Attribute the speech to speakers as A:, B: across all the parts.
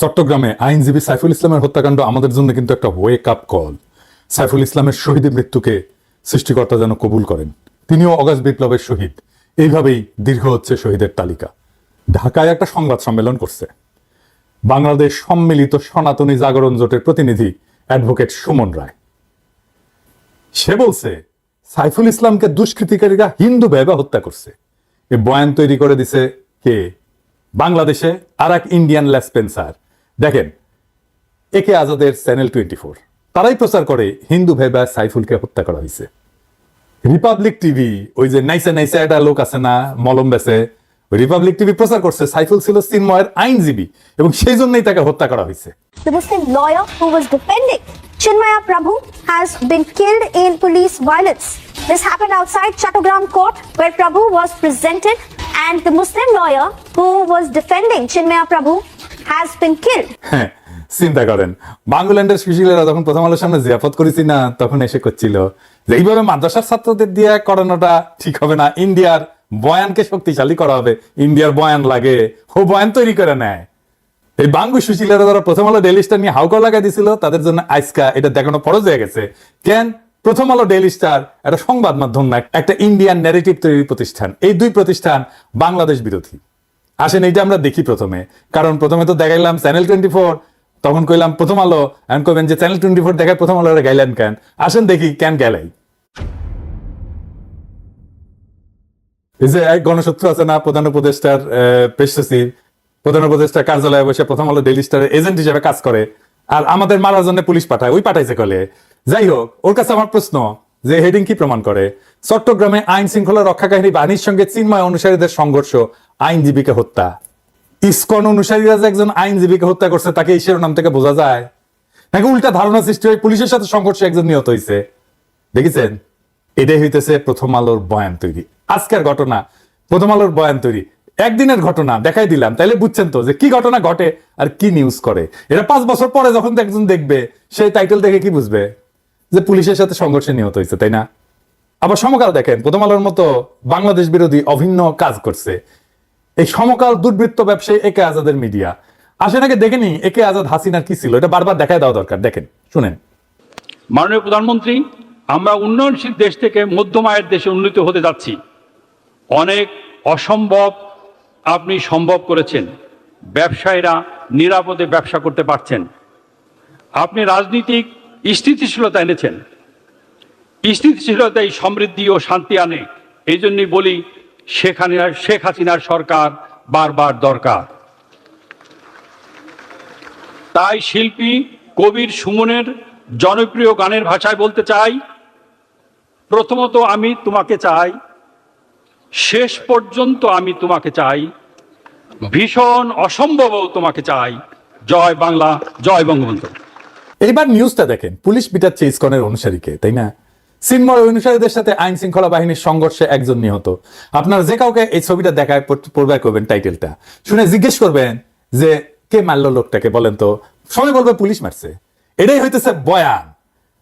A: চট্টগ্রামে আইনজীবী সাইফুল ইসলামের হত্যাকাণ্ড আমাদের জন্য কিন্তু একটা ওয়েক আপ কল সাইফুল ইসলামের শহীদের মৃত্যুকে সৃষ্টিকর্তা যেন কবুল করেন। তিনিও অগাস্ট বিপ্লবের শহীদ। এইভাবেই দীর্ঘ হচ্ছে শহীদের তালিকা। ঢাকায় একটা সংবাদ সম্মেলন করছে। বাংলাদেশ সম্মিলিত সনাতনী জাগরণ জোটের প্রতিনিধি অ্যাডভোকেট সুমন রায়। সে বলছে, সাইফুল ইসলামকে দুষ্কৃতিকারীরা হিন্দু ভেবে হত্যা করছে। এ বয়ান তৈরি করে দিছে কে? বাংলাদেশে আর এক ইন্ডিয়ান লেসপেন্সার। দেখেন একে আজাদের চ্যানেল টোয়েন্টি ফোর তারাই প্রচার করে হিন্দু ভেবে সাইফুলকে হত্যা করা হয়েছে রিপাবলিক টিভি ওই যে নাইসে নাইসে একটা লোক আছে না মলম বেছে রিপাবলিক টিভি প্রচার করছে সাইফুল ছিল চিন্ময়ের আইনজীবী এবং সেই জন্যই তাকে হত্যা করা হয়েছে
B: The Muslim lawyer who was defending Chinmaya Prabhu has been killed in police violence. This happened outside Chattogram court where Prabhu was presented and the Muslim lawyer who was defending Chinmaya Prabhu has been killed.
A: হ্যাঁ চিন্তা করেন। বাংলাদেশের সুশীলেরা যখন প্রথম আলোর সামনে জিয়াফত করেছি না, তখন এসে করছিল যে, এইভাবে মাদ্রাসার ছাত্রদের দিয়ে করানোটা ঠিক হবে না। ইন্ডিয়ার বয়ানকে শক্তিশালী করা হবে। ইন্ডিয়ার বয়ান লাগে। ও বয়ান তৈরি করে নেয়। এই বাঙ্গু সুশীলেরা যারা প্রথম আলো ডেলিস্টার নিয়ে হাউকা লাগাই দিছিল, তাদের জন্য আজকা এটা দেখানো ফরজ হয়ে গেছে। কেন? প্রথম আলো ডেইলি স্টার একটা সংবাদ মাধ্যম না একটা ইন্ডিয়ান ন্যারেটিভ তৈরির প্রতিষ্ঠান। এই দুই প্রতিষ্ঠান বাংলাদেশ বিরোধী। আসেন, এইটা আমরা দেখি প্রথমে। কারণ প্রথমে তো দেখাইলাম চ্যানেল টোয়েন্টি ফোর তখন কইলাম প্রথম আলো, এখন কইবেন যে চ্যানেল টোয়েন্টি ফোর দেখায় প্রথম আলো গাইলেন কেন? আসেন দেখি কেন গেলাই। যে এক আছে না, প্রধান উপদেষ্টার প্রধান কার্যালয়ে বসে প্রথম আলো ডেইলি স্টারের এজেন্ট হিসেবে কাজ করে। আর আমাদের মারার জন্য পুলিশ পাঠায়, ওই পাঠাইছে কলে। যাই হোক, ওর কাছে আমার প্রশ্ন যে হেডিং কি প্রমাণ করে? চট্টগ্রামে আইন শৃঙ্খলা রক্ষাকারী বাহিনীর সঙ্গে চিন্ময় অনুসারীদের সংঘর্ষ আইনজীবীকে হত্যা। ইসকন অনুসারীরা যে একজন আইনজীবীকে হত্যা করছে, তাকে এই শিরোনাম থেকে বোঝা যায়। নাকি উল্টা ধারণা সৃষ্টি হয়ে পুলিশের সাথে সংঘর্ষে একজন নিহত হয়েছে দেখেছেন? এটাই হইতেছে প্রথম আলোর বয়ান তৈরি। আজকের ঘটনা, প্রথম আলোর বয়ান তৈরি। একদিনের ঘটনা, দেখাই দিলাম। তাইলে বুঝছেন তো যে কি ঘটনা ঘটে আর কি নিউজ করে। এটা পাঁচ বছর পরে যখন একজন দেখবে সেই টাইটেল দেখে কি বুঝবে? যে পুলিশের সাথে সংঘর্ষে নিহত হয়েছে তাই না? আবার সমকাল দেখেন, প্রথম আলোর মতো বাংলাদেশ বিরোধী অভিন্ন কাজ করছে। এই সমকাল দুর্বৃত্ত ব্যবসায়ী একে আজাদের মিডিয়া। আসেন আগে দেখেনি একে আজাদ হাসিনার কি ছিল। এটা বারবার দেখায় দেওয়া দরকার। দেখেন, শুনেন।
C: মাননীয় প্রধানমন্ত্রী, আমরা উন্নয়নশীল দেশ থেকে মধ্যম আয়ের দেশে উন্নীত হতে যাচ্ছি। অনেক অসম্ভব আপনি সম্ভব করেছেন। ব্যবসায়ীরা নিরাপদে ব্যবসা করতে পারছেন। আপনি রাজনীতিক স্থিতিশীলতা এনেছেন। স্থিতিশীলতাই সমৃদ্ধি ও শান্তি আনে। এই জন্যই বলি শেখ শেখ হাসিনার সরকার বারবার দরকার। তাই শিল্পী কবির সুমনের জনপ্রিয় গানের ভাষায় বলতে চাই, প্রথমত আমি তোমাকে চাই, শেষ পর্যন্ত আমি তোমাকে চাই, ভীষণ অসম্ভবও তোমাকে চাই। জয় বাংলা, জয় বঙ্গবন্ধু।
A: এইবার নিউজটা দেখেন, পুলিশ পিটাচ্ছে ইসকনের অনুসারীকে, তাই না? সিনময় অনুসারীদের সাথে আইন শৃঙ্খলা বাহিনীর সংঘর্ষে একজন নিহত। আপনারা যে কাউকে এই ছবিটা দেখায় পড়বে করবেন টাইটেলটা। শুনে জিজ্ঞেস করবেন যে, কে মারলো লোকটাকে? বলেন তো, সবাই বলবে পুলিশ মারছে। এটাই হইতেছে বয়ান।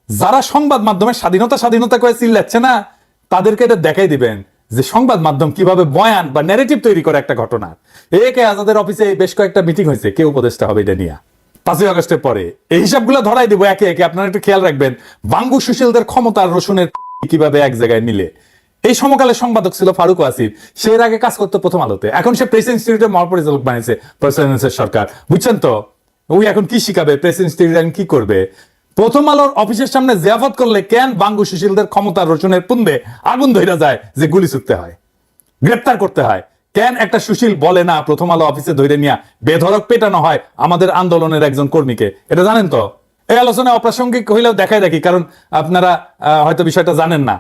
A: যারা সংবাদ মাধ্যমে স্বাধীনতা স্বাধীনতা করে চিল্লাচ্ছে না, তাদেরকে এটা দেখাই দিবেন যে সংবাদ মাধ্যম কীভাবে বয়ান বা ন্যারেটিভ তৈরি করে একটা ঘটনা। একে আজাদের অফিসে বেশ কয়েকটা মিটিং হয়েছে, কে উপদেষ্টা হবে এটা নিয়ে? পাঁচই আগস্টের পরে। এই হিসাবগুলো ধরাই দিব একে একে। আপনারা একটু খেয়াল রাখবেন, বাঙ্গু সুশীলদের ক্ষমতা আর রসুনের কীভাবে এক জায়গায় মিলে। এই সমকালের সম্পাদক ছিল ফারুক ওয়াসির সে এর আগে কাজ করতো প্রথম আলোতে। এখন সে প্রেস ইনস্টিটিউটের মহাপরিচালক বানিয়েছে প্রেসিডেন্সের সরকার। বুঝছেন তো? ওই এখন কি শিখাবে? প্রেস ইনস্টিটিউট কি করবে? প্রথম আলোর অফিসের সামনে জিয়াফত করলে কেন বাঙ্গু সুশীলদের ক্ষমতা রসুনের পুন্দে আগুন ধইরা যায় যে গুলি ছুটতে হয়? গ্রেপ্তার করতে হয়। কেন একটা সুশীল বলে না, প্রথম আলো অফিসে ধরে নিয়ে বেধরক পেটানো হয় আমাদের আন্দোলনের একজন কর্মীকে? এটা জানেন তো? এই আলোচনা অপ্রাসঙ্গিক হইলেও দেখাই দেখি, কারণ আপনারা হয়তো বিষয়টা জানেন না।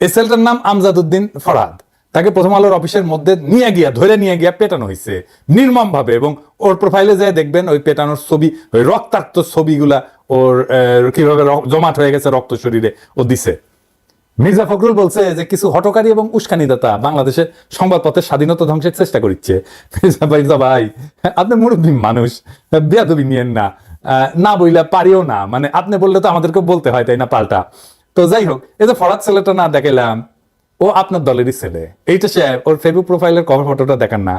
A: এই ছেলেটার নাম আমজাদ উদ্দিন ফরাদ। তাকে প্রথম আলোর অফিসের মধ্যে নিয়ে গিয়া ধরে নিয়ে গিয়া পেটানো হয়েছে নির্মম ভাবে এবং ওর প্রোফাইলে যায় দেখবেন ওই পেটানোর ছবি, ওই রক্তাক্ত ছবিগুলা ওর কীভাবে জমাট হয়ে গেছে রক্ত শরীরে ও দিছে। মির্জা ফখরুল বলছে যে কিছু হটকারী এবং উস্কানিদাতা বাংলাদেশের সংবাদপত্রের স্বাধীনতা ধ্বংসের চেষ্টা করছে মির্জা মির্জা ভাই আপনি মুরব্বী মানুষ বেয়াদবি নিয়েন না। না বইলে পারিও না। মানে আপনি বললে তো আমাদেরকে বলতে হয় তাই না পাল্টা? তো যাই হোক এই যে ফরাদ ছেলেটা না দেখাইলাম ও আপনার দলেরই ছেলে। এইটা সে ওর ফেসবুক প্রোফাইলের কভার ফটোটা দেখান না।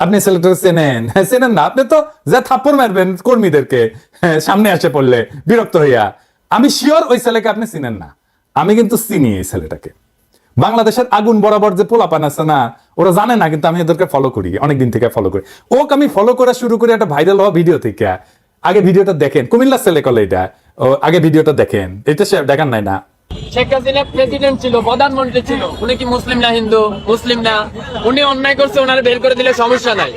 A: আপনি ছেলেটা চেনেন? হ্যাঁ, চেনেন না। আপনি তো যা থাপ্পড় মারবেন কর্মীদেরকে হ্যাঁ, সামনে আসে পড়লে বিরক্ত হইয়া। আমি শিওর ওই ছেলেকে আপনি চিনেন না। আমি কিন্তু চিনি এই ছেলেটাকে। বাংলাদেশের আগুন বরাবর যে পোলাপান আছে না, ওরা জানে না, কিন্তু আমি এদেরকে ফলো করি, অনেকদিন থেকে ফলো করি। ওকে আমি ফলো করা শুরু করি একটা ভাইরাল হওয়া ভিডিও থেকে, আগে ভিডিওটা দেখেন, কুমিল্লা ছেলে কলে এটা আগে ভিডিওটা দেখেন, এটা সে দেখান নাই না।
D: শেখ হাসিনা প্রেসিডেন্ট ছিল, প্রধানমন্ত্রী ছিল, উনি কি মুসলিম না হিন্দু? মুসলিম না। উনি অন্যায় করছে, ওনারা বের করে দিলে সমস্যা নাই।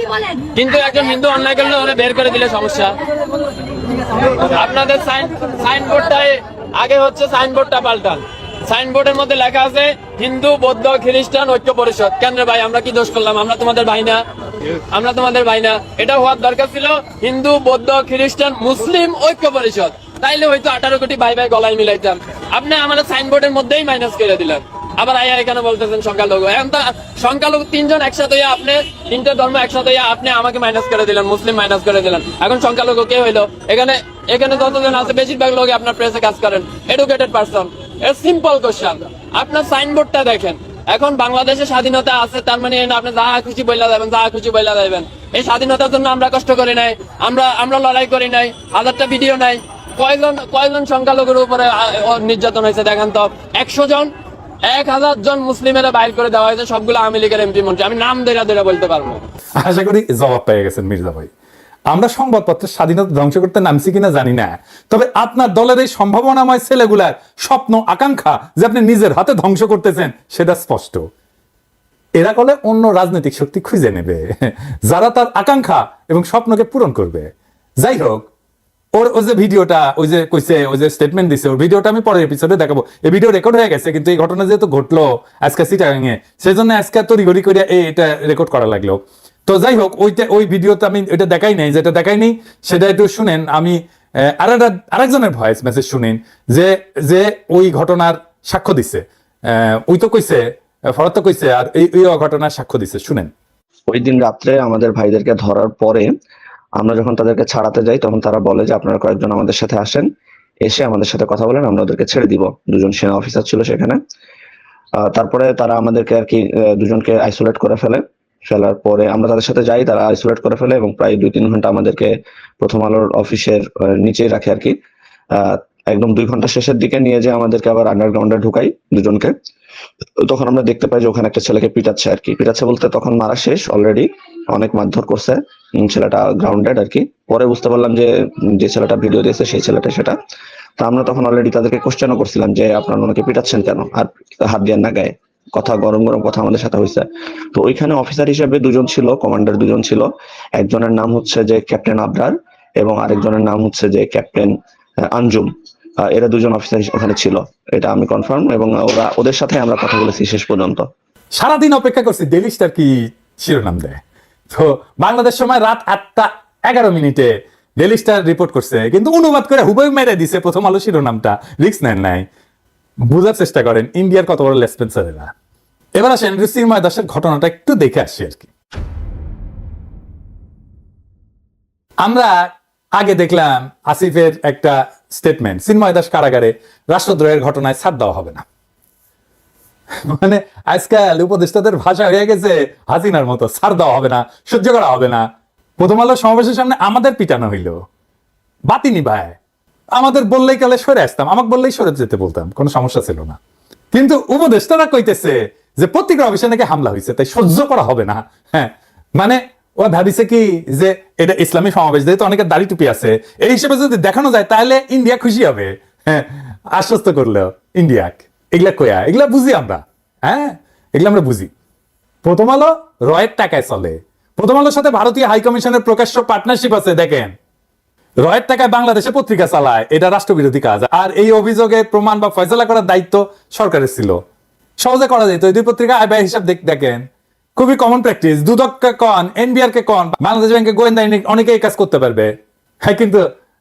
D: কিন্তু একজন হিন্দু অন্যায় করলে ওরা বের করে দিলে সমস্যা। আপনাদের সাইন সাইনবোর্ডটায় আগে হচ্ছে সাইনবোর্ডটা পাল্টান। সাইনবোর্ডের মধ্যে লেখা আছে, হিন্দু, বৌদ্ধ, খ্রিস্টান, ঐক্য পরিষদ। কেন ভাই, আমরা কি দোষ করলাম? আমরা তোমাদের ভাই না। আমরা তোমাদের ভাই না। এটা হওয়ার দরকার ছিল হিন্দু, বৌদ্ধ, খ্রিস্টান, মুসলিম, ঐক্য পরিষদ। তাইলে হয়তো আঠারো কোটি ভাই ভাই গলায় মিলাইতাম। আপনি আমাদের সাইনবোর্ডের মধ্যেই মাইনাস করে দিলেন। আবার আইয়া এখানে বলতেছেন, সংখ্যালঘু। এখন তো সংখ্যালঘু তিনজন একসাথে আপনি, তিনটে ধর্ম একসাথে আপনি আমাকে মাইনাস করে দিলেন, মুসলিম মাইনাস করে দিলেন। এখন সংখ্যালঘু কে হইল? এখানে এখানে যতজন আছে, বেশিরভাগ লোক আপনার প্রেসে কাজ করেন। এডুকেটেড পারসন এর সিম্পল কোশ্চেন আপনার সাইনবোর্ডটা দেখেন। এখন বাংলাদেশে স্বাধীনতা আছে, তার মানে আপনি যা খুশি বইলা যাবেন যা খুশি বইলা যাবেন এই স্বাধীনতার জন্য আমরা কষ্ট করি নাই, আমরা আমরা লড়াই করি নাই, হাজারটা ভিডিও নাই। কয়জন কয়জন সংখ্যালঘুর উপরে নির্যাতন হয়েছে দেখেন তো। একশো জন, এক হাজার জন মুসলিমেরা বাইর করে দেওয়া হয়েছে সবগুলো আওয়ামী লীগের এমপি মন্ত্রী। আমি নাম দেরা দেরা বলতে পারব।
A: আশা করি জবাব পেয়ে গেছেন মির্জা ভাই। আমরা সংবাদপত্রের স্বাধীনতা ধ্বংস করতে নামছি কিনা জানি না। তবে আপনার দলের এই সম্ভাবনাময় ছেলেগুলার স্বপ্ন, আকাঙ্ক্ষা যে আপনি নিজের হাতে ধ্বংস করতেছেন, সেটা স্পষ্ট। এরা কলে অন্য রাজনৈতিক শক্তি খুঁজে নেবে, যারা তার আকাঙ্ক্ষা এবং স্বপ্নকে পূরণ করবে। যাই হোক, ওর ওই যে ভিডিওটা, ওই যে কইছে, ওই যে স্টেটমেন্ট দিছে ওর ভিডিওটা আমি পরের এপিসোডে দেখাবো। এই ভিডিও রেকর্ড হয়ে গেছে, কিন্তু এই ঘটনা যেহেতু ঘটলো আজকে সিটাগাঙে সেই জন্য আজকে তড়িঘড়ি করে এই এটা রেকর্ড করা লাগল। তো যাই হোক, ওইটা ওই ভিডিওতে আমি এটা দেখাই নাই, যেটা দেখাই নাই, সেটা একটু শুনেন। আমি আরেকজনের ভয়েস মেসেজ শুনেন, যে যে ওই ঘটনার সাক্ষ্য দিছে। ওই তো কইছে ফরত তো কইছে, আর এই এই ঘটনার সাক্ষ্য দিছে। শুনেন।
E: ওই দিন রাত্রে আমাদের ভাইদেরকে ধরার পরে আমরা যখন তাদেরকে ছাড়াতে যাই, তখন তারা বলে যে, আপনারা কয়েকজন আমাদের সাথে আসেন, এসে আমাদের সাথে কথা বলেন, আমরা ওদেরকে ছেড়ে দিব। দুজন সেনা অফিসার ছিল সেখানে। তারপরে তারা আমাদেরকে আর কি দুজনকে আইসোলেট করে ফেলে। ফেলার পরে আমরা তাদের সাথে যাই, তারা আইসোলেট করে ফেলে এবং প্রায় দুই তিন ঘণ্টা আমাদেরকে প্রথম আলোর অফিসের নিচেই রাখে আর কি। একদম দুই ঘণ্টা শেষের দিকে নিয়ে যে আমাদেরকে আবার আন্ডারগ্রাউন্ডে ঢুকাই দুজনকে। তখন আমরা দেখতে পাই যে ওখানে একটা ছেলেকে পিটাচ্ছে আর কি। পিটাচ্ছে বলতে তখন মারা শেষ অলরেডি অনেক মারধর করছে ছেলেটা গ্রাউন্ডেড আর কি। পরে বুঝতে পারলাম যে যে ছেলেটা ভিডিও দিয়েছে সেই ছেলেটা সেটা। তা আমরা তখন অলরেডি তাদেরকে কোশ্চেনও করছিলাম যে, আপনারা ওনাকে পিটাচ্ছেন কেন? আর হাত দিয়ে না গায়ে। কথা, গরম গরম কথা আমাদের সাথে হয়েছে তো ওইখানে অফিসার হিসেবে দুজন ছিল কমান্ডার দুজন ছিল। একজনের নাম হচ্ছে যে ক্যাপ্টেন আবরার এবং আরেকজনের নাম হচ্ছে যে ক্যাপ্টেন আঞ্জুম। এরা দুজন অফিসার ওখানে ছিল। এটা আমি কনফার্ম এবং ওরা, ওদের সাথে আমরা কথা বলেছি শেষ পর্যন্ত।
A: সারাদিন অপেক্ষা করছি ডেলি স্টার কি শিরোনাম দেয়? তো বাংলাদেশ সময় রাত আটটা এগারো মিনিটে ডেলি স্টার রিপোর্ট করছে, কিন্তু অনুবাদ করে হুবই মেরে দিছে প্রথম আলো শিরোনামটা। রিক্স নেন নাই। বোঝার চেষ্টা করেন, ইন্ডিয়ার কত বড় লেসপেন্সার এরা? এবার আসেন সিনেমায় দাসের ঘটনাটা একটু দেখে আসছি আর কি। আমরা আগে দেখলাম আসিফের একটা স্টেটমেন্ট সিনময় দাস কারাগারে রাষ্ট্রদ্রোহের ঘটনায় ছাড় দেওয়া হবে না। মানে আজকাল উপদেষ্টাদের ভাষা হয়ে গেছে, হাসিনার মতো, ছাড় দেওয়া হবে না, সহ্য করা হবে না। প্রথম আলো সমাবেশের সামনে আমাদের পিটানো হইল। বাতিনি ভাই আমাদের বললেই কালে সরে আসতাম, আমাকে বললেই সরে যেতে বলতাম, কোনো সমস্যা ছিল না। কিন্তু উপদেষ্টারা কইতেছে যে পত্রিকা অফিসে নাকি হামলা হয়েছে, তাই সহ্য করা হবে না। হ্যাঁ মানে ও ভাবিছে কি যে এটা ইসলামী সমাবেশ, যেহেতু অনেকের দাড়ি টুপি আছে, এই হিসেবে যদি দেখানো যায়, তাহলে ইন্ডিয়া খুশি হবে। হ্যাঁ আশ্বস্ত করল ইন্ডিয়া, এগুলা কয়া? এগুলা বুঝি আমরা। হ্যাঁ এগুলা আমরা বুঝি। প্রথম আলো রয়ের টাকায় চলে। প্রথম আলোর সাথে ভারতীয় হাই কমিশনের প্রকাশ্য পার্টনারশিপ আছে, দেখেন। রয়ের টাকায় বাংলাদেশে পত্রিকা চালায়, এটা রাষ্ট্রবিরোধী কাজ। আর এই অভিযোগের প্রমাণ বা ফয়সলা করার দায়িত্ব সরকারের ছিল। সহজে করা যেত এই দুই পত্রিকা আয় ব্যয় হিসাব দেখেন। খুবই কমন প্র্যাকটিস দুদককে কন এনবিআর কে কন, বাংলাদেশ ব্যাংকে গোয়েন্দা অনেকেই কাজ করতে পারবে। হ্যাঁ কিন্তু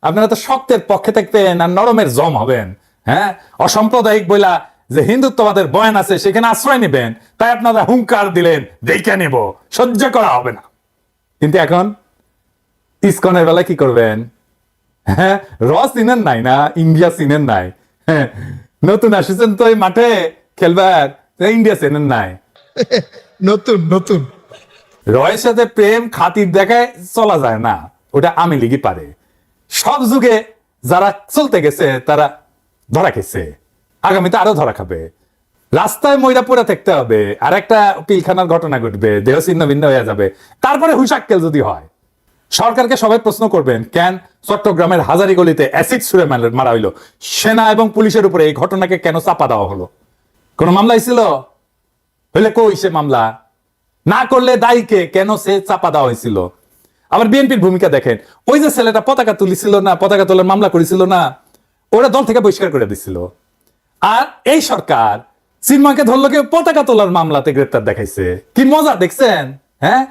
A: আপনারা তো শক্তের পক্ষে থাকবেন আর নরমের জম হবেন। হ্যাঁ অসাম্প্রদায়িক বইলা যে হিন্দুত্ববাদের বয়ান আছে, সেখানে আশ্রয় নেবেন। তাই আপনারা হুঙ্কার দিলেন, দেখে নেব, সহ্য করা হবে না। কিন্তু এখন ইসকনের বেলা কি করবেন? হ্যাঁ র সিনের নাই না, ইন্ডিয়া সিনের নাই। হ্যাঁ নতুন আসেছেন তো এই মাঠে। খেলবার? ইন্ডিয়া নাই।
F: নতুন নতুন।
A: রয়ের সাথে প্রেম খাতির দেখায় চলা যায় না। ওটা আমি লিগি পারে। সব যুগে যারা চলতে গেছে তারা ধরা আগামীতে আরও ধরা খাবে। রাস্তায় ময়রা পড়ে থাকতে হবে। আর একটা পিলখানার ঘটনা ঘটবে। দেহ ছিন্ন ভিন্ন হয়ে যাবে। তারপরে হুশাক্কেল যদি হয়। সরকারকে সবাই প্রশ্ন করবেন কেন চট্টগ্রামের হাজারি গলিতে অ্যাসিড ছুড়ে মার- মারা হইল? সেনা এবং পুলিশের উপরে এই ঘটনাকে কেন চাপা দেওয়া হলো? কোন মামলা হয়েছিল? হইলে কই সে মামলা? না করলে দায়ীকে কেন সে চাপা দেওয়া হয়েছিল? আবার বিএনপির ভূমিকা দেখেন। ওই যে ছেলেটা পতাকা তুলিছিল না, পতাকা তোলার মামলা করেছিল না, ওরা দল থেকে বহিষ্কার করে দিছিল। আর এই সরকার চিন্ময়কে ধরলো কেউ, পতাকা তোলার মামলাতে গ্রেপ্তার দেখাইছে। কি মজা, দেখছেন? হ্যাঁ?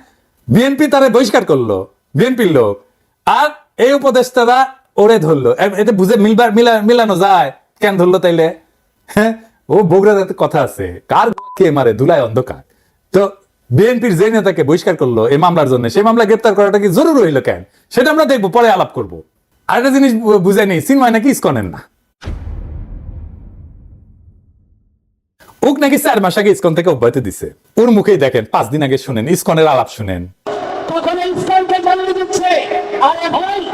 A: বিএনপি তারে বহিষ্কার করল, বিএনপির লোক। আর এই উপদেষ্টারা ওরে ধরলো। এ- এতে বুঝে মিলবার মিলা- মিলানো যায়। কেন ধরলো তাইলে? হ্যাঁ? ও বগুড়াতে কথা আছে, কার কে মারে ধুলায় অন্ধকার? তো বিএনপির যে নেতাকে বহিষ্কার করল এই মামলার জন্য, সেই মামলা গ্রেপ্তার করাটা কি জরুরি হইল কেন? সেটা আমরা দেখব, পরে আলাপ করব। আরেকটা জিনিস বু- বুঝাই নেই সিনেমায় নাকি ইস্কনের না? ওক নাকি চার মাস আগে ইস্কন থেকে অব্যাহতি দিছে। ওর মুখেই দেখেন, পাঁচ দিন আগে শুনেন, ইস্কনের আলাপ শুনেন।
F: তখন ভাই,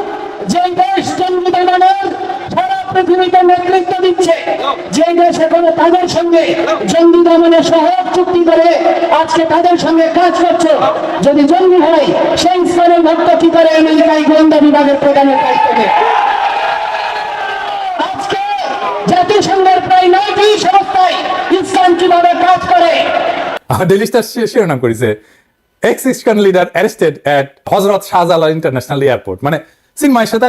F: যে দেশ সারা পৃথিবীতে নেতৃত্ব দিচ্ছে। যে দেশ তাদের সঙ্গে জঙ্গি দমনে চুক্তি করে, আজকে তাদের সঙ্গে কাজ করছে। যদি জঙ্গি হয়, সেই স্তরের ভক্ত কি করে আমেরিকায় গোয়েন্দা বিভাগের প্রধানের দায়িত্ব
A: leader arrested Hazrat international airport মানে সাথে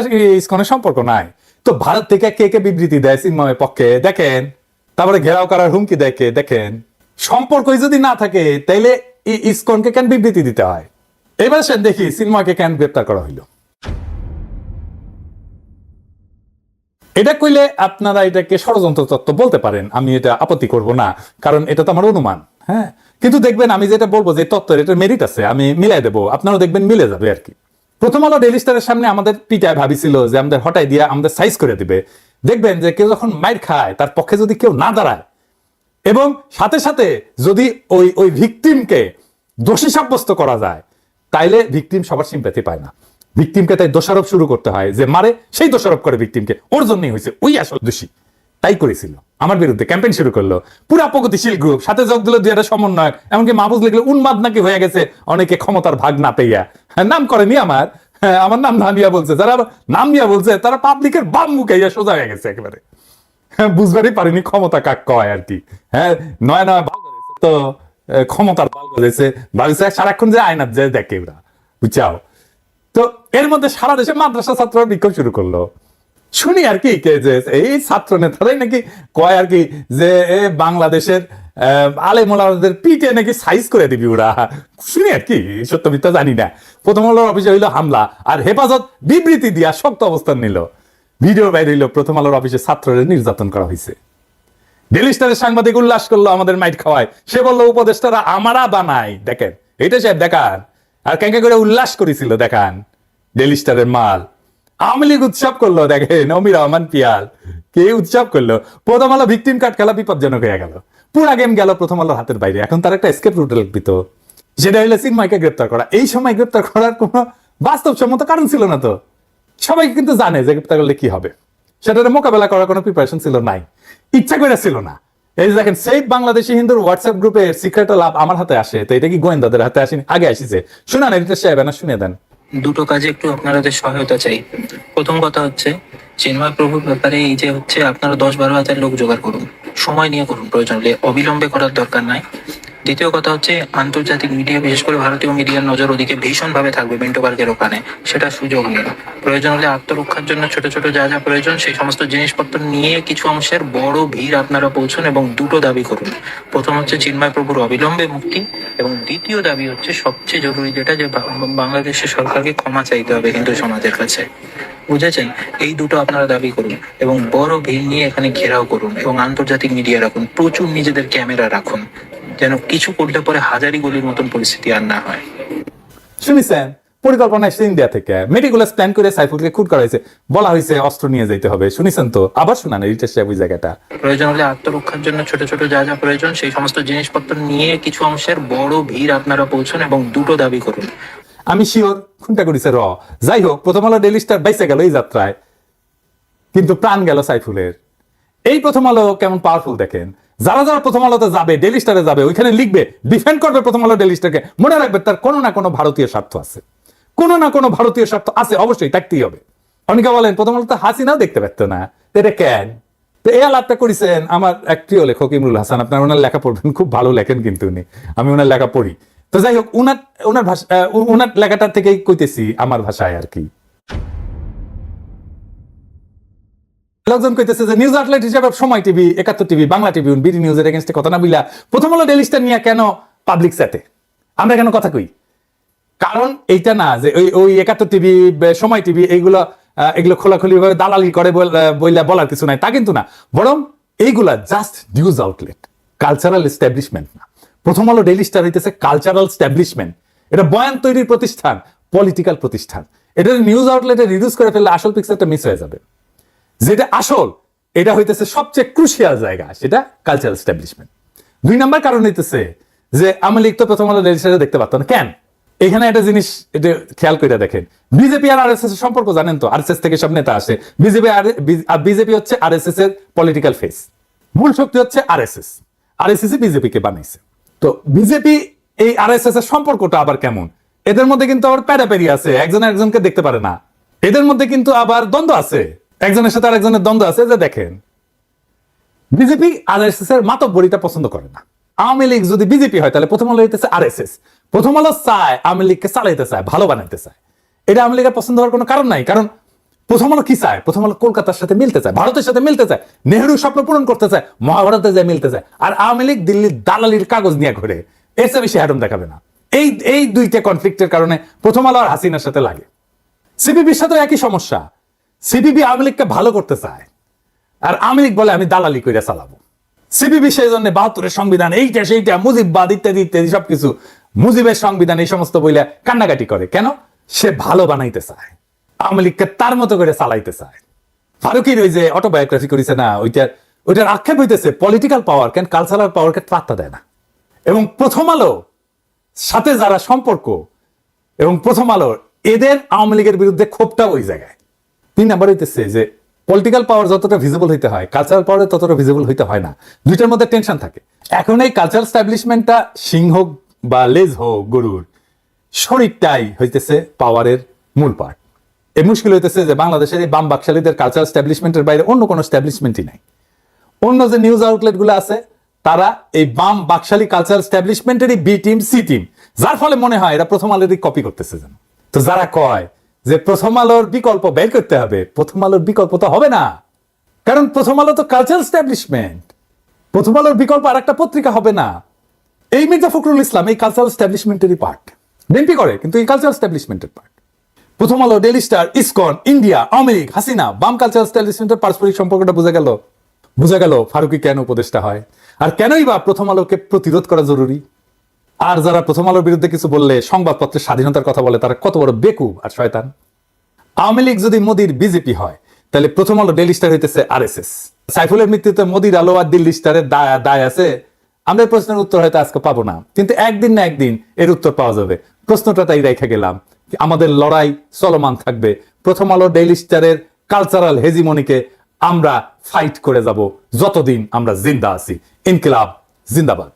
A: সম্পর্ক নাই। তো ভারত থেকে কে কে বিবৃতি দেয় সিনময়ের পক্ষে? দেখেন। তারপরে ঘেরাও করার হুমকি দেখে দেখেন। সম্পর্কই যদি না থাকে, তাইলে ইস্কনকে কেন বিবৃতি দিতে হয়? এবার সে দেখি সিনময়কে কেন গ্রেপ্তার করা হইল। এটা কইলে আপনারা এটাকে ষড়যন্ত্র তত্ত্ব বলতে পারেন, আমি এটা আপত্তি করব না, কারণ এটা তো আমার অনুমান হ্যাঁ? কিন্তু দেখবেন আমি যেটা বলব যে তত্ত্বের এটা মেরিট আছে, আমি মিলাই দেবো, আপনারাও দেখবেন মিলে যাবে আর কি। প্রথম আলো ডেলি স্টারের সামনে আমাদের পিটায় ভাবিছিল যে আমাদের হটাই দিয়ে আমাদের সাইজ করে দিবে। দেখবেন যে কেউ যখন মাইর খায়, তার পক্ষে যদি কেউ না দাঁড়ায়, এবং সাথে সাথে যদি ওই ওই ভিকটিমকে দোষী সাব্যস্ত করা যায়, তাইলে ভিকটিম সবার সিম্প্যাথি পায় না। ভিকটিমকে তাই দোষারোপ শুরু করতে হয় যে, মারে, সেই দোষারোপ করে ভিকটিমকে। ওর জন্যই হয়েছে ওই আসল দোষী। তাই করেছিল। আমার বিরুদ্ধে ক্যাম্পেইন শুরু করল। পুরা প্রগতিশীল গ্রুপ সাথে যোগ দিল দুই একটা সমন্বয়ক এমনকি মাহফুজ লিখলো উন্মাদ নাকি হয়ে গেছে অনেকে ক্ষমতার ভাগ না পেইয়া। হ্যাঁ, নাম করেনি আমার। হ্যাঁ, আমার নাম না নিয়া বলছে। যারা নাম নিয়া বলছে তারা পাবলিকের বাম মুখে সোজা হয়ে গেছে একেবারে। হ্যাঁ, বুঝবারই পারিনি ক্ষমতা কাক কয় আর কি। হ্যাঁ নয় নয় গজাইছে তো ক্ষমতার বাল গজাইছে বাড়িতে সারাক্ষণ যে আয়নার যে দেখে ওরা। বুঝাও তো এর মধ্যে সারা দেশে মাদ্রাসা ছাত্ররা বিক্ষোভ শুরু করল। শুনি আর কি যে এই ছাত্র নেতারাই নাকি কয় আর কি যে বাংলাদেশের আলে মোলাদের পিঠে নাকি সাইজ করে দিবি ওরা। শুনি আর কি সত্য মিথ্যা জানি না। প্রথম হলো অফিসে হইল হামলা, আর হেফাজত বিবৃতি দিয়া শক্ত অবস্থান নিল। ভিডিও বাইরে হইল, প্রথম আলোর অফিসে ছাত্রদের নির্যাতন করা হয়েছে ডেলি স্টারের সাংবাদিক উল্লাস করল আমাদের মাইট খাওয়ায়। সে বলল, উপদেষ্টারা আমারা বানাই দেখেন এটা সাহেব দেখান। আর ক্যাঙ্কা করে উল্লাস করেছিল, দেখান। ডেলি স্টারের মাল। আওয়ামী উৎসব করল, দেখেন, অমির রহমান পিয়াল। কে উৎসব করল? প্রথম আলো ভিকটিম কার্ড খেলা বিপজ্জনক হয়ে গেল। পুরা গেম গেল প্রথম আলোর হাতের বাইরে। এখন তার একটা স্কেপ রুট লিখিত সেটা হইল সিনমাইকে গ্রেপ্তার করা। এই সময় গ্রেপ্তার করার কোনো বাস্তবসম্মত কারণ ছিল না তো। সবাই কিন্তু জানে যে গ্রেপ্তার করলে কি হবে। সেটার মোকাবেলা করার কোনো প্রিপারেশন ছিল নাই। ইচ্ছা করে ছিল না। এই দেখেন সেফ বাংলাদেশি হিন্দুর হোয়াটসঅ্যাপ গ্রুপের সিক্রেট লাভ আমার হাতে আসে। তো এটা কি গোয়েন্দাদের হাতে আসেনি? আগে আসিছে। শুনান এডিটর সাহেব না শুনে দেন।
G: দুটো কাজে একটু আপনাদের সহায়তা চাই। প্রথম কথা হচ্ছে, চিন্ময় প্রভুর ব্যাপারে এই যে হচ্ছে আপনারা দশ বারো হাজার লোক জোগাড় করুন। সময় নিয়ে করুন প্রয়োজন হলে। অবিলম্বে করার দরকার নাই। দ্বিতীয় কথা হচ্ছে, আন্তর্জাতিক মিডিয়া, বিশেষ করে ভারতীয় মিডিয়ার নজর ওদিকে ভীষণভাবে থাকবে মিন্টো পার্কের ওখানে। সেটা সুযোগ নিন প্রয়োজন হলে আত্মরক্ষার জন্য ছোট ছোট যা যা প্রয়োজন, সেই সমস্ত জিনিসপত্র নিয়ে কিছু অংশের বড় ভিড় আপনারা পৌঁছুন এবং দুটো দাবি করুন। প্রথম হচ্ছে চিন্ময় প্রভুর অবিলম্বে মুক্তি এবং দ্বিতীয় দাবি হচ্ছে সবচেয়ে জরুরি যেটা যে বাংলাদেশের সরকারকে ক্ষমা চাইতে হবে হিন্দু সমাজের কাছে। বুঝেছেন? এই দুটো আপনারা দাবি করুন এবং বড় ভিড় নিয়ে এখানে ঘেরাও করুন এবং আন্তর্জাতিক মিডিয়া রাখুন। প্রচুর নিজেদের ক্যামেরা রাখুন। যেন কিছু করলে পরে হাজারি গলির মতন পরিস্থিতি আর না হয়।
A: শুনিছেন পরিকল্পনা এসেছে ইন্ডিয়া থেকে মেটিকুলাস প্ল্যান করে সাইফুলকে খুন করা হয়েছে। বলা হয়েছে অস্ত্র নিয়ে যেতে হবে। শুনেছেন তো? আবার শোনান রিটেশ সাহেব ওই জায়গাটা।
G: প্রয়োজন হলে আত্মরক্ষার জন্য ছোট ছোট যা যা প্রয়োজন সেই সমস্ত জিনিসপত্র নিয়ে কিছু অংশের বড় ভিড় আপনারা পৌঁছন এবং দুটো দাবি করুন।
A: আমি শিওর খুনটা করেছে র। যাই হোক প্রথম আলো ডেলি স্টার বাইসে গেল এই যাত্রায়। কিন্তু প্রাণ গেল সাইফুলের। এই প্রথম আলো কেমন পাওয়ারফুল দেখেন। যারা যারা প্রথম আলোতে যাবে ডেলি স্টারে যাবে, ওইখানে লিখবে ডিফেন্ড করবে প্রথম আলো ডেলি স্টারকে মনে রাখবে, তার কোনো না কোনো ভারতীয় স্বার্থ আছে। কোনো না কোনো ভারতীয় স্বার্থ আছে, অবশ্যই থাকতেই হবে। অনেকে বলেন, প্রথম আলো তো হাসিনাও দেখতে পারতো না। এটা কেন? তো এই আলাপটা করেছেন আমার এক প্রিয় লেখক, ইমরুল হাসান। আপনার ওনার লেখা পড়বেন, খুব ভালো লেখেন কিন্তু উনি। আমি ওনার লেখা পড়ি। তো যাই হোক, উনার ওনার ভাষা ওনার লেখাটার থেকেই কইতেছি আমার ভাষায় আর কি। লোকজন কইতেছে যে, নিউজ আউটলেট হিসেবে সময় টিভি, একাত্তর টিভি, বাংলা টিভি বিডি নিউজের, এগেনস্টে কথা না প্রথম হলো ডেলি নিয়ে কেন পাবলিক সেটে আমরা কেন কথা কই? কারণ এইটা না যে, ওই ওই একাত্তর টিভি সময় টিভি, এইগুলো এগুলো দালালি করে বইলা বলার কিছু নাই। তা কিন্তু না। বরং এইগুলা just news outlet cultural establishment না। প্রথম আলো ডেইলি স্টার হইতেছে কালচারাল স্টাবলিশমেন্ট এটা বয়ান তৈরির প্রতিষ্ঠান পলিটিক্যাল প্রতিষ্ঠান। এটা নিউজ আউটলেটে রিডিউস করে ফেললে আসল পিকচারটা মিস হয়ে যাবে। যেটা আসল, এটা হইতেছে সবচেয়ে ক্রুশিয়াল জায়গা, সেটা কালচারাল এস্টাবলিশমেন্ট দুই নাম্বার কারণ হইতেছে যে আমি লিখতো প্রথম আলো ডেইলি দেখতে পারতাম না। কেন? এখানে একটা জিনিস, এটা খেয়াল করে দেখেন। বিজেপি আর আরএসএস এর সম্পর্ক জানেন তো? আরএসএস থেকে সব নেতা আসে। বিজেপি আর বিজেপি হচ্ছে আরএসএস এর পলিটিক্যাল ফেস মূল শক্তি হচ্ছে আরএসএস আরএসএস বিজেপি কে বানাইছে। তো বিজেপি এই আরএসএস এর সম্পর্কটা আবার কেমন? এদের মধ্যে কিন্তু আবার প্যারাপেরি আছে, একজন একজনকে দেখতে পারে না। এদের মধ্যে কিন্তু আবার দ্বন্দ্ব আছে। একজনের সাথে আরেকজনের দ্বন্দ্ব আছে, যে দেখেন বিজেপি আর এস এস এর মাতব্বরিটা পছন্দ করে না। আওয়ামী লীগ যদি বিজেপি হয়, তাহলে প্রথম আলো হইতেছে আর এস এস প্রথম আলো চায়, আওয়ামী লীগকে চালাইতে চায়, ভালো বানাইতে চায়। এটা আওয়ামী লীগের পছন্দ হওয়ার কোনো কারণ নাই, কারণ প্রথম আলো কি চায়? প্রথম আলো কলকাতার সাথে মিলতে চায়, ভারতের সাথে মিলতে চায়, নেহরু স্বপ্ন পূরণ করতে চায়, মহাভারতে যায় মিলতে চায়, আর আওয়ামী লীগ দিল্লির দালালির কাগজ নিয়ে ঘুরে। এর চেয়ে বেশি হ্যাডম দেখাবে না। এই এই দুইটা কনফ্লিক্টের কারণে প্রথম আলো আর হাসিনার সাথে লাগে। সিপিবির সাথে একই সমস্যা। সিপিবি আওয়ামী লীগকে ভালো করতে চায়। আর আওয়ামী লীগ বলে, আমি দালালি করে চালাবো। সিপিবি সেই জন্য বাহাত্তরের সংবিধান, এইটা সেইটা, মুজিববাদ ইত্যাদি ইত্যাদি সবকিছু। মুজিবের সংবিধান এই সমস্ত বইলে কান্নাকাটি করে। কেন? সে ভালো বানাইতে চায়। আওয়ামী লীগকে তার মতো করে চালাইতে চায়। ফারুকির ওই যে অটোবায়োগ্রাফি করেছে না ওইটার ওইটার আক্ষেপ হইতেছে পলিটিক্যাল পাওয়ার কেন কালচারাল পাওয়ারকে পাত্তা দেয় না। এবং প্রথম আলো, সাথে যারা সম্পর্ক, এবং প্রথম আলো, এদের আওয়ামী লীগের বিরুদ্ধে ক্ষোভটা ওই জায়গায়। তিন নাম্বার হইতেছে যে পলিটিক্যাল পাওয়ার যতটা ভিজিবল হইতে হয় কালচারাল পাওয়ার ততটা ভিজিবল হইতে হয় না। দুইটার মধ্যে টেনশন থাকে। এখন এই কালচারাল স্ট্যাবলিশমেন্টটা সিংহ বা লেজ হোক, গরুর, শরীরটাই হইতেছে পাওয়ারের মূল পার্ট এই মুশকিল হইতেছে যে বাংলাদেশের এই বাম বাকশালীদের কালচারাল স্ট্যাবলিশমেন্টের বাইরে অন্য কোনো স্ট্যাবলিশমেন্টই নাই। অন্য যে নিউজ আউটলেটগুলো আছে, তারা এই বাম বাকশালী কালচার স্ট্যাবলিশমেন্টেরই বি টিম সি টিম যার ফলে মনে হয় এরা প্রথম আলোরই কপি করতেছে যেন। তো যারা কয় যে প্রথম আলোর বিকল্প বের করতে হবে, প্রথম আলোর বিকল্প তো হবে না। কারণ প্রথম আলো তো কালচারাল স্ট্যাবলিশমেন্ট প্রথম আলোর বিকল্প আর একটা পত্রিকা হবে না। এই মির্জা ফখরুল ইসলাম এই কালচারাল স্ট্যাবলিশমেন্টেরই পার্ট বিএনপি করে, কিন্তু এই cultural স্ট্যাবলিশমেন্টের part Prothom Alo daily star ISKCON India league Hasina বাম কালচারাল স্ট্যাবলিশমেন্টের পারস্পরিক সম্পর্কটা বোঝা গেল। বোঝা গেল ফারুকি কেন উপদেষ্টা হয়? আর কেনই বা প্রথম আলোকে প্রতিরোধ করা জরুরি? আর যারা প্রথম আলোর বিরুদ্ধে কিছু বললে সংবাদপত্রের স্বাধীনতার কথা বলে, তারা কত বড় বেকুব আর শয়তান? আওয়ামী লীগ যদি মোদির বিজেপি হয়, তাহলে প্রথম আলো ডেলি স্টার হইতেছে আর এস এস সাইফুলের মৃত্যুতে মোদির আলো আর দিল্লি স্টারের দায় আছে। আমরা প্রশ্নের উত্তর হয়তো আজকে পাবো না, কিন্তু একদিন না একদিন এর উত্তর পাওয়া যাবে। প্রশ্নটা তাই রেখে গেলাম আমাদের লড়াই চলমান থাকবে। প্রথম আলো ডেইলি স্টারের কালচারাল হেজিমনিকে আমরা ফাইট করে যাব, যতদিন আমরা জিন্দা আছি। ইনকিলাব, জিন্দাবাদ।